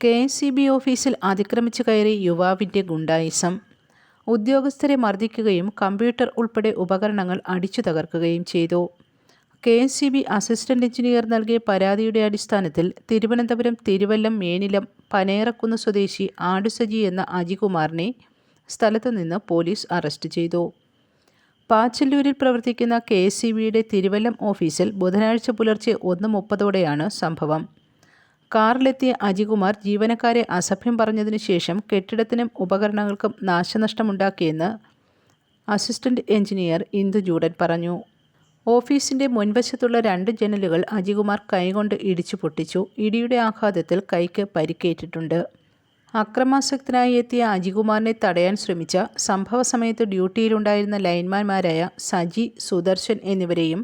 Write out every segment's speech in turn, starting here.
K S C B ഓഫീസിൽ അതിക്രമിച്ചു കയറി യുവാവിന്റെ ഗുണ്ടായിസം. ഉദ്യോഗസ്ഥരെ മർദ്ദിക്കുകയും കമ്പ്യൂട്ടർ ഉൾപ്പെടെ ഉപകരണങ്ങൾ അടിച്ചു തകർക്കുകയും ചെയ്തു. K S C B assistant engineer നൽകിയ പരാതിയുടെ അടിസ്ഥാനത്തിൽ തിരുവനന്തപുരം തിരുവല്ലം മേനിലം പനേറക്കുന്ന് സ്വദേശി ആടുസജി എന്ന അജികുമാറിനെ സ്ഥലത്തു നിന്ന് പോലീസ് അറസ്റ്റ് ചെയ്തു. പാച്ചല്ലൂരിൽ പ്രവർത്തിക്കുന്ന കെ എസ് സി ബിയുടെ തിരുവല്ലം ഓഫീസിൽ ബുധനാഴ്ച പുലർച്ചെ ഒന്ന് മുപ്പതോടെയാണ് സംഭവം. കാറിലെത്തിയ അജികുമാർ ജീവനക്കാരെ അസഭ്യം പറഞ്ഞതിന് ശേഷം കെട്ടിടത്തിനും ഉപകരണങ്ങൾക്കും നാശനഷ്ടമുണ്ടാക്കിയെന്ന് അസിസ്റ്റന്റ് എഞ്ചിനീയർ ഇന്ദു ജൂഡൻ പറഞ്ഞു. ഓഫീസിന്റെ മുൻവശത്തുള്ള രണ്ട് ജനലുകൾ അജികുമാർ കൈകൊണ്ട് ഇടിച്ചു പൊട്ടിച്ചു. ഇടിയുടെ ആഘാതത്തിൽ കൈക്ക് പരിക്കേറ്റിട്ടുണ്ട്. അക്രമാസക്തനായി എത്തിയ അജികുമാറിനെ തടയാൻ ശ്രമിച്ച സംഭവ സമയത്ത് ഡ്യൂട്ടിയിലുണ്ടായിരുന്ന ലൈൻമാൻമാരായ സജി സുദർശൻ എന്നിവരെയും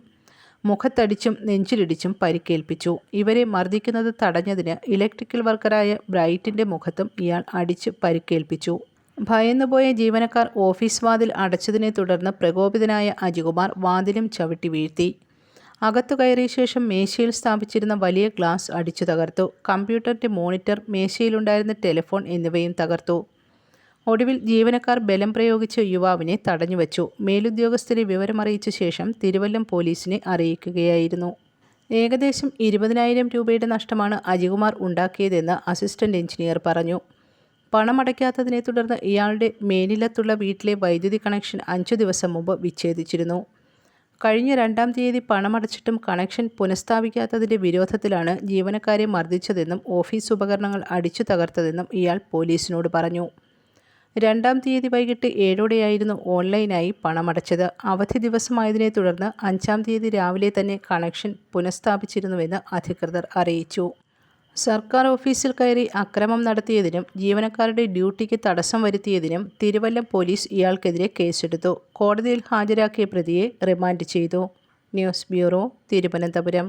മുഖത്തടിച്ചും നെഞ്ചിലിടിച്ചും പരിക്കേൽപ്പിച്ചു. ഇവരെ മർദ്ദിക്കുന്നത് തടഞ്ഞതിന് ഇലക്ട്രിക്കൽ വർക്കറായ ബ്രൈറ്റിന്റെ മുഖത്തും ഇയാൾ അടിച്ച് പരിക്കേൽപ്പിച്ചു. ഭയന്നുപോയ ജീവനക്കാർ ഓഫീസ് വാതിൽ അടച്ചതിനെ തുടർന്ന് പ്രകോപിതനായ അജികുമാർ വാതിലും ചവിട്ടി വീഴ്ത്തി. അകത്തു കയറിയ ശേഷം മേശയിൽ സ്ഥാപിച്ചിരുന്ന വലിയ ഗ്ലാസ് അടിച്ചു തകർത്തു. കമ്പ്യൂട്ടറിന്റെ മോണിറ്റർ മേശയിലുണ്ടായിരുന്ന ടെലിഫോൺ എന്നിവയും തകർത്തു. ഒടുവിൽ ജീവനക്കാർ ബലം പ്രയോഗിച്ച യുവാവിനെ തടഞ്ഞുവച്ചു. മേലുദ്യോഗസ്ഥരെ വിവരമറിയിച്ച ശേഷം തിരുവല്ലം പോലീസിനെ അറിയിക്കുകയായിരുന്നു. ഏകദേശം ഇരുപതിനായിരം രൂപയുടെ നഷ്ടമാണ് അജികുമാർ ഉണ്ടാക്കിയതെന്ന് അസിസ്റ്റന്റ് എഞ്ചിനീയർ പറഞ്ഞു. പണമടയ്ക്കാത്തതിനെ തുടർന്ന് ഇയാളുടെ മേനിലത്തുള്ള വീട്ടിലെ വൈദ്യുതി കണക്ഷൻ അഞ്ചു ദിവസം മുമ്പ് വിച്ഛേദിച്ചിരുന്നു. കഴിഞ്ഞ രണ്ടാം തീയതി പണമടച്ചിട്ടും കണക്ഷൻ പുനഃസ്ഥാപിക്കാത്തതിന്റെ വിരോധത്തിലാണ് ജീവനക്കാരെ മർദ്ദിച്ചതെന്നും ഓഫീസ് ഉപകരണങ്ങൾ അടിച്ചു തകർത്തതെന്നും ഇയാൾ പോലീസിനോട് പറഞ്ഞു. രണ്ടാം തീയതി വൈകിട്ട് ഏഴോടെയായിരുന്നു ഓൺലൈനായി പണമടച്ചത്. അവധി ദിവസമായതിനെ തുടർന്ന് അഞ്ചാം തീയതി രാവിലെ തന്നെ കണക്ഷൻ പുനഃസ്ഥാപിച്ചിരുന്നുവെന്ന് അധികൃതർ അറിയിച്ചു. സർക്കാർ ഓഫീസിൽ കയറി അക്രമം നടത്തിയതിനും ജീവനക്കാരുടെ ഡ്യൂട്ടിക്ക് തടസ്സം വരുത്തിയതിനും തിരുവല്ലം പോലീസ് ഇയാൾക്കെതിരെ കേസെടുത്തു. കോടതിയിൽ ഹാജരാക്കിയ പ്രതിയെ റിമാൻഡ് ചെയ്തു. News bureau Thiruvananthapuram.